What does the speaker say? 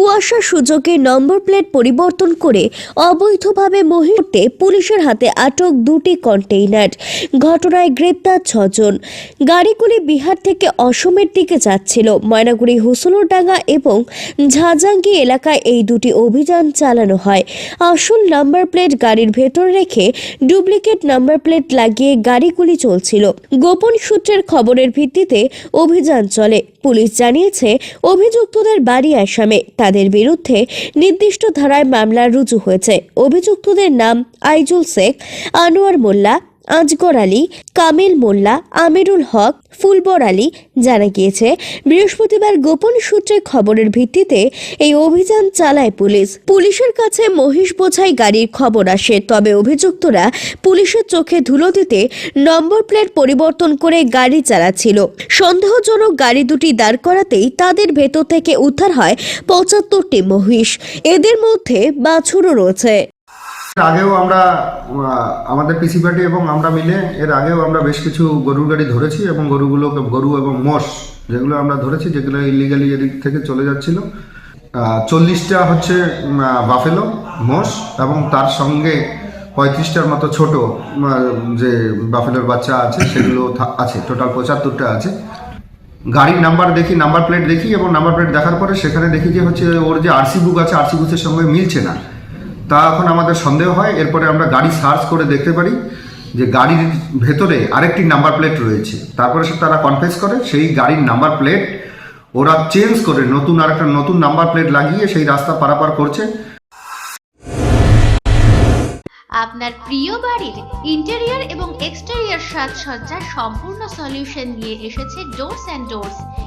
কুয়াশা সুযোগে number plate পরিবর্তন করে অবৈধভাবে মহিলাতে পুলিশের হাতে আটক দুটি কন্টেইনার। ঘটনায় গ্রেপ্তার ছজন। গাড়িগুলি বিহার থেকে অসমের দিকে যাচ্ছিল। ময়নাগুড়ি, হুসুলুরডাঙ্গা এবং ঝাজাঙ্গি এলাকায় এই দুটি অভিযান চালানো হয়। আসল নাম্বার প্লেট গাড়ির ভেতর রেখে ডুপ্লিকেট নাম্বার প্লেট লাগিয়ে গাড়িগুলি চলছিল। গোপন সূত্রের খবরের ভিত্তিতে অভিযান চলে। পুলিশ জানিয়েছে, অভিযুক্তদের বাড়ি আসামে। তাদের বিরুদ্ধে নির্দিষ্ট ধারায় মামলা রুজু হয়েছে। অভিযুক্তদের নাম আইজুল শেখ আনোয়ার মোল্লা আজগর আলী, কামিল মোল্লা, আমিরুল হক, ফুলবর আলী জানা গিয়েছে, বৃহস্পতিবার গোপন সূত্রে খবরের ভিত্তিতে এই অভিযান চালায় পুলিশ। পুলিশের কাছে মহিষ বোঝাই গাড়ির খবর আসে, তবে অভিযুক্তরা পুলিশের চোখে ধুলো দিতে নম্বর প্লেট পরিবর্তন করে গাড়ি চালাচ্ছিল। সন্দেহজনক গাড়ি দুটি দাঁড় করাতেই তাদের ভেতর থেকে উদ্ধার হয় পঁচাত্তরটি মহিষ। এদের মধ্যে বাছুরও রয়েছে। আগেও আমরা আমাদের পিসি পার্টি এবং আমরা মিলে এর আগেও আমরা বেশ কিছু গরুর গাড়ি ধরেছি এবং গরুগুলোকে, গরু এবং মোষ যেগুলো আমরা ধরেছি, যেগুলো ইলিগালি এদিক থেকে চলে যাচ্ছিল। চল্লিশটা হচ্ছে বাফেলো মোষ এবং তার সঙ্গে পঁয়ত্রিশটার মতো ছোট যে বাফেলোর বাচ্চা আছে, সেগুলো আছে টোটাল পঁচাত্তরটা আছে। গাড়ির নাম্বার দেখি নাম্বার প্লেট দেখি এবং নাম্বার প্লেট দেখার পরে সেখানে দেখি যে হচ্ছে ওর যে আরসি বুক আছে আরসি বুকের সঙ্গে মিলছে না। তা এখন আমাদের সন্দেহ হয়, এরপরে আমরা গাড়ি সার্চ করে দেখতে পারি যে গাড়ির ভেতরে আরেকটি নাম্বার প্লেট রয়েছে। তারপরে সে তারা কনফেস করে, সেই গাড়ির নাম্বার প্লেট ওরা চেঞ্জ করে, নতুন আরেকটা নতুন নাম্বার প্লেট লাগিয়ে সেই রাস্তা পারাপার করছে। আপনার প্রিয় বাড়ির ইন্টেরিয়র এবং এক্সটেরিয়র সাজসজ্জার সম্পূর্ণ সলিউশন নিয়ে এসেছে ডোরস অ্যান্ড ডোরস